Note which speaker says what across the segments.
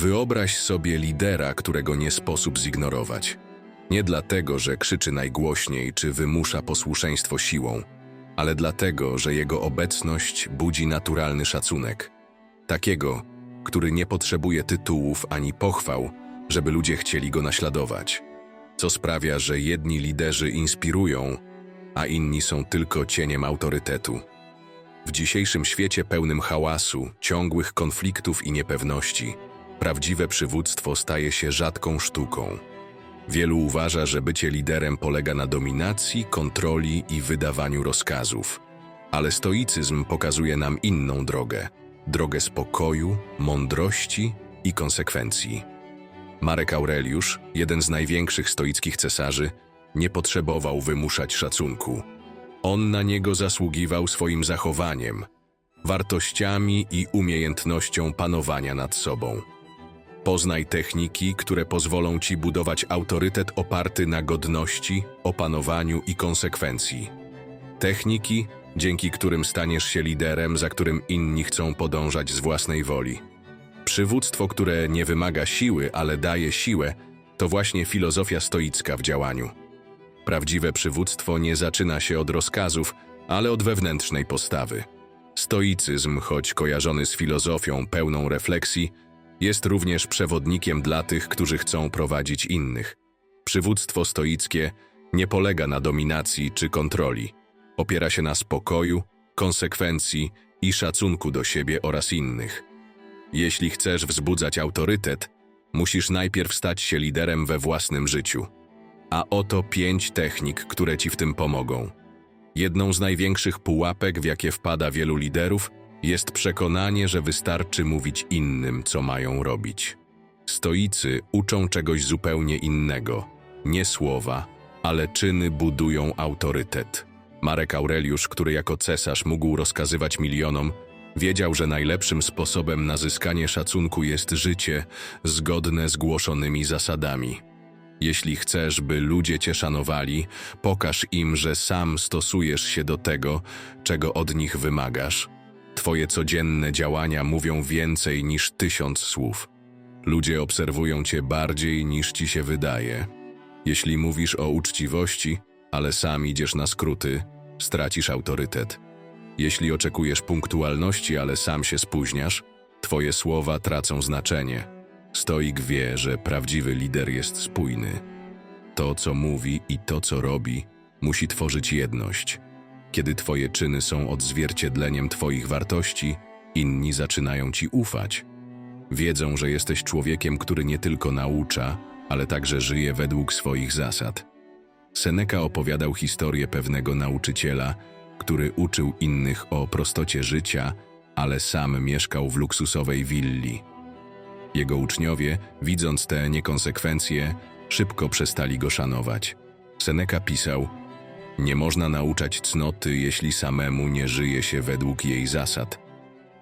Speaker 1: Wyobraź sobie lidera, którego nie sposób zignorować. Nie dlatego, że krzyczy najgłośniej czy wymusza posłuszeństwo siłą, ale dlatego, że jego obecność budzi naturalny szacunek. Takiego, który nie potrzebuje tytułów ani pochwał, żeby ludzie chcieli go naśladować. Co sprawia, że jedni liderzy inspirują, a inni są tylko cieniem autorytetu. W dzisiejszym świecie pełnym hałasu, ciągłych konfliktów i niepewności, prawdziwe przywództwo staje się rzadką sztuką. Wielu uważa, że bycie liderem polega na dominacji, kontroli i wydawaniu rozkazów. Ale stoicyzm pokazuje nam inną drogę drogę spokoju, mądrości i konsekwencji. Marek Aureliusz, jeden z największych stoickich cesarzy, nie potrzebował wymuszać szacunku. On na niego zasługiwał swoim zachowaniem, wartościami i umiejętnością panowania nad sobą. Poznaj techniki, które pozwolą ci budować autorytet oparty na godności, opanowaniu i konsekwencji. Techniki, dzięki którym staniesz się liderem, za którym inni chcą podążać z własnej woli. Przywództwo, które nie wymaga siły, ale daje siłę, to właśnie filozofia stoicka w działaniu. Prawdziwe przywództwo nie zaczyna się od rozkazów, ale od wewnętrznej postawy. Stoicyzm, choć kojarzony z filozofią pełną refleksji, jest również przewodnikiem dla tych, którzy chcą prowadzić innych. Przywództwo stoickie nie polega na dominacji czy kontroli. Opiera się na spokoju, konsekwencji i szacunku do siebie oraz innych. Jeśli chcesz wzbudzać autorytet, musisz najpierw stać się liderem we własnym życiu. A oto pięć technik, które ci w tym pomogą. Jedną z największych pułapek, w jakie wpada wielu liderów, jest przekonanie, że wystarczy mówić innym, co mają robić. Stoicy uczą czegoś zupełnie innego. Nie słowa, ale czyny budują autorytet. Marek Aureliusz, który jako cesarz mógł rozkazywać milionom, wiedział, że najlepszym sposobem na zyskanie szacunku jest życie zgodne z głoszonymi zasadami. Jeśli chcesz, by ludzie cię szanowali, pokaż im, że sam stosujesz się do tego, czego od nich wymagasz. Twoje codzienne działania mówią więcej niż tysiąc słów. Ludzie obserwują cię bardziej niż ci się wydaje. Jeśli mówisz o uczciwości, ale sam idziesz na skróty, stracisz autorytet. Jeśli oczekujesz punktualności, ale sam się spóźniasz, twoje słowa tracą znaczenie. Stoik wie, że prawdziwy lider jest spójny. To, co mówi i to, co robi, musi tworzyć jedność. Kiedy twoje czyny są odzwierciedleniem twoich wartości, inni zaczynają ci ufać. Wiedzą, że jesteś człowiekiem, który nie tylko naucza, ale także żyje według swoich zasad. Seneca opowiadał historię pewnego nauczyciela, który uczył innych o prostocie życia, ale sam mieszkał w luksusowej willi. Jego uczniowie, widząc te niekonsekwencje, szybko przestali go szanować. Seneca pisał: Nie można nauczać cnoty, jeśli samemu nie żyje się według jej zasad.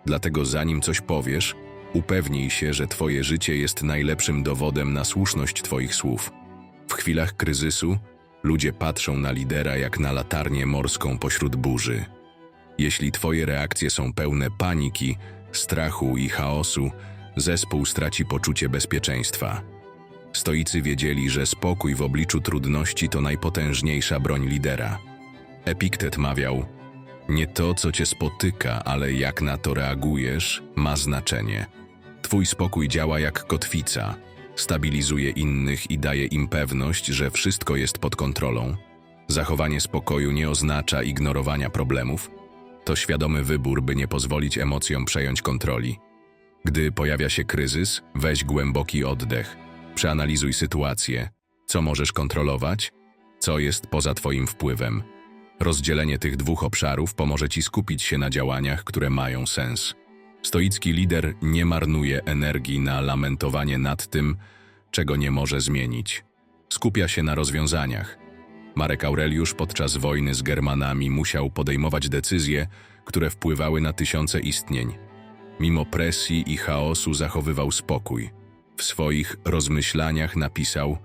Speaker 1: Dlatego zanim coś powiesz, upewnij się, że Twoje życie jest najlepszym dowodem na słuszność Twoich słów. W chwilach kryzysu ludzie patrzą na lidera jak na latarnię morską pośród burzy. Jeśli Twoje reakcje są pełne paniki, strachu i chaosu, zespół straci poczucie bezpieczeństwa. Stoicy wiedzieli, że spokój w obliczu trudności to najpotężniejsza broń lidera. Epiktet mawiał: Nie to, co cię spotyka, ale jak na to reagujesz, ma znaczenie. Twój spokój działa jak kotwica, stabilizuje innych i daje im pewność, że wszystko jest pod kontrolą. Zachowanie spokoju nie oznacza ignorowania problemów, to świadomy wybór, by nie pozwolić emocjom przejąć kontroli. Gdy pojawia się kryzys, weź głęboki oddech, przeanalizuj sytuację, co możesz kontrolować, co jest poza Twoim wpływem. Rozdzielenie tych dwóch obszarów pomoże Ci skupić się na działaniach, które mają sens. Stoicki lider nie marnuje energii na lamentowanie nad tym, czego nie może zmienić. Skupia się na rozwiązaniach. Marek Aureliusz podczas wojny z Germanami musiał podejmować decyzje, które wpływały na tysiące istnień. Mimo presji i chaosu zachowywał spokój. W swoich rozmyślaniach napisał: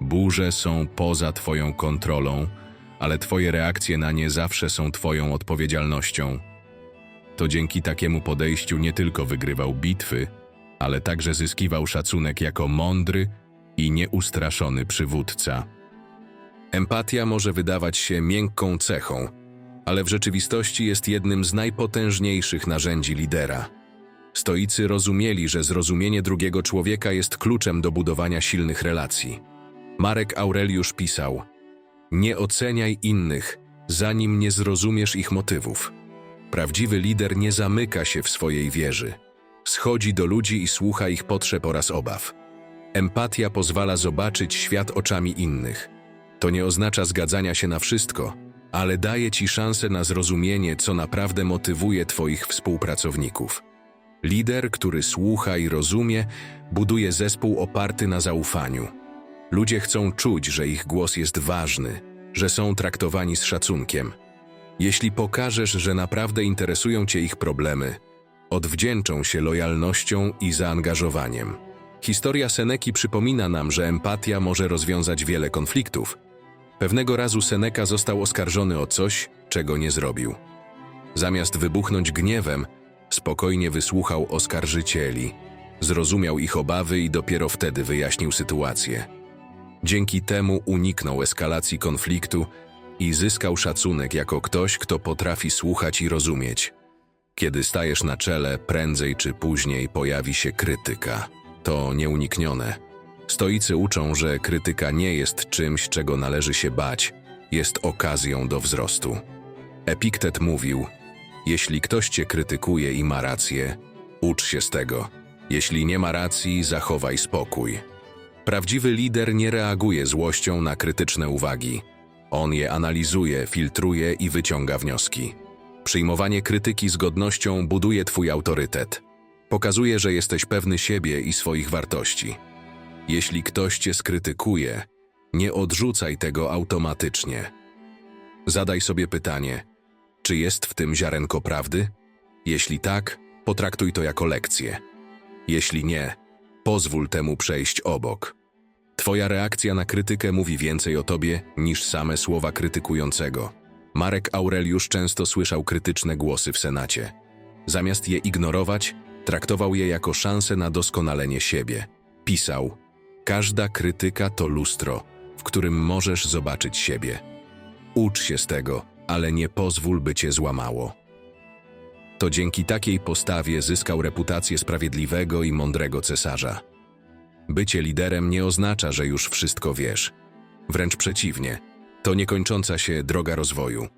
Speaker 1: Burze są poza Twoją kontrolą, ale Twoje reakcje na nie zawsze są Twoją odpowiedzialnością. To dzięki takiemu podejściu nie tylko wygrywał bitwy, ale także zyskiwał szacunek jako mądry i nieustraszony przywódca. Empatia może wydawać się miękką cechą, ale w rzeczywistości jest jednym z najpotężniejszych narzędzi lidera. Stoicy rozumieli, że zrozumienie drugiego człowieka jest kluczem do budowania silnych relacji. Marek Aureliusz pisał: Nie oceniaj innych, zanim nie zrozumiesz ich motywów. Prawdziwy lider nie zamyka się w swojej wieży. Schodzi do ludzi i słucha ich potrzeb oraz obaw. Empatia pozwala zobaczyć świat oczami innych. To nie oznacza zgadzania się na wszystko, ale daje ci szansę na zrozumienie, co naprawdę motywuje Twoich współpracowników. Lider, który słucha i rozumie, buduje zespół oparty na zaufaniu. Ludzie chcą czuć, że ich głos jest ważny, że są traktowani z szacunkiem. Jeśli pokażesz, że naprawdę interesują Cię ich problemy, odwdzięczą się lojalnością i zaangażowaniem. Historia Seneki przypomina nam, że empatia może rozwiązać wiele konfliktów. Pewnego razu Seneka został oskarżony o coś, czego nie zrobił. Zamiast wybuchnąć gniewem, spokojnie wysłuchał oskarżycieli, zrozumiał ich obawy i dopiero wtedy wyjaśnił sytuację. Dzięki temu uniknął eskalacji konfliktu i zyskał szacunek jako ktoś, kto potrafi słuchać i rozumieć. Kiedy stajesz na czele, prędzej czy później pojawi się krytyka. To nieuniknione. Stoicy uczą, że krytyka nie jest czymś, czego należy się bać, jest okazją do wzrostu. Epiktet mówił: Jeśli ktoś cię krytykuje i ma rację, ucz się z tego. Jeśli nie ma racji, zachowaj spokój. Prawdziwy lider nie reaguje złością na krytyczne uwagi. On je analizuje, filtruje i wyciąga wnioski. Przyjmowanie krytyki z godnością buduje Twój autorytet. Pokazuje, że jesteś pewny siebie i swoich wartości. Jeśli ktoś Cię skrytykuje, nie odrzucaj tego automatycznie. Zadaj sobie pytanie: czy jest w tym ziarenko prawdy? Jeśli tak, potraktuj to jako lekcję. Jeśli nie, pozwól temu przejść obok. Twoja reakcja na krytykę mówi więcej o tobie niż same słowa krytykującego. Marek Aureliusz często słyszał krytyczne głosy w Senacie. Zamiast je ignorować, traktował je jako szansę na doskonalenie siebie. Pisał: Każda krytyka to lustro, w którym możesz zobaczyć siebie. Ucz się z tego, ale nie pozwól, by cię złamało. To dzięki takiej postawie zyskał reputację sprawiedliwego i mądrego cesarza. Bycie liderem nie oznacza, że już wszystko wiesz. Wręcz przeciwnie, to niekończąca się droga rozwoju.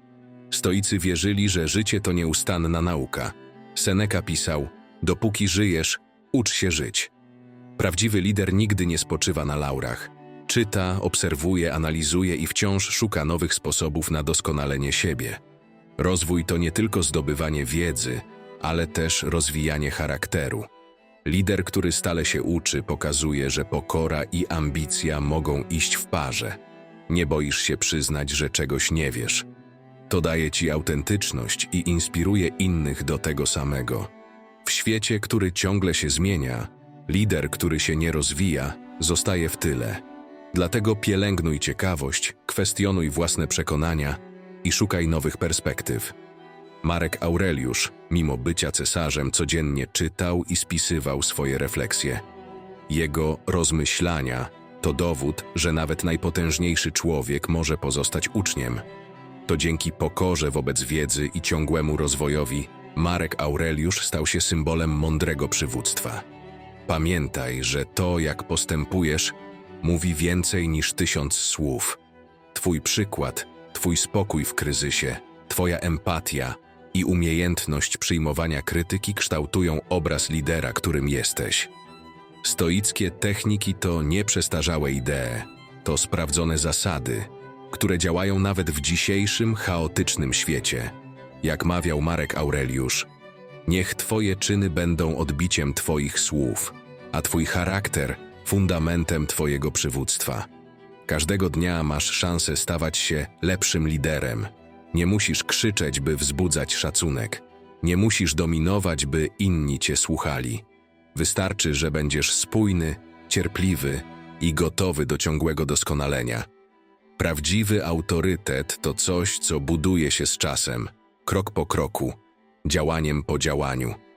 Speaker 1: Stoicy wierzyli, że życie to nieustanna nauka. Seneca pisał: Dopóki żyjesz, ucz się żyć. Prawdziwy lider nigdy nie spoczywa na laurach. Czyta, obserwuje, analizuje i wciąż szuka nowych sposobów na doskonalenie siebie. Rozwój to nie tylko zdobywanie wiedzy, ale też rozwijanie charakteru. Lider, który stale się uczy, pokazuje, że pokora i ambicja mogą iść w parze. Nie boisz się przyznać, że czegoś nie wiesz. To daje ci autentyczność i inspiruje innych do tego samego. W świecie, który ciągle się zmienia, lider, który się nie rozwija, zostaje w tyle. Dlatego pielęgnuj ciekawość, kwestionuj własne przekonania i szukaj nowych perspektyw. Marek Aureliusz, mimo bycia cesarzem, codziennie czytał i spisywał swoje refleksje. Jego rozmyślania to dowód, że nawet najpotężniejszy człowiek może pozostać uczniem. To dzięki pokorze wobec wiedzy i ciągłemu rozwojowi Marek Aureliusz stał się symbolem mądrego przywództwa. Pamiętaj, że to, jak postępujesz, mówi więcej niż tysiąc słów. Twój przykład, Twój spokój w kryzysie, Twoja empatia i umiejętność przyjmowania krytyki kształtują obraz lidera, którym jesteś. Stoickie techniki to nieprzestarzałe idee, to sprawdzone zasady, które działają nawet w dzisiejszym chaotycznym świecie. Jak mawiał Marek Aureliusz, niech Twoje czyny będą odbiciem Twoich słów, a Twój charakter fundamentem Twojego przywództwa. Każdego dnia masz szansę stawać się lepszym liderem. Nie musisz krzyczeć, by wzbudzać szacunek. Nie musisz dominować, by inni cię słuchali. Wystarczy, że będziesz spójny, cierpliwy i gotowy do ciągłego doskonalenia. Prawdziwy autorytet to coś, co buduje się z czasem, krok po kroku, działaniem po działaniu.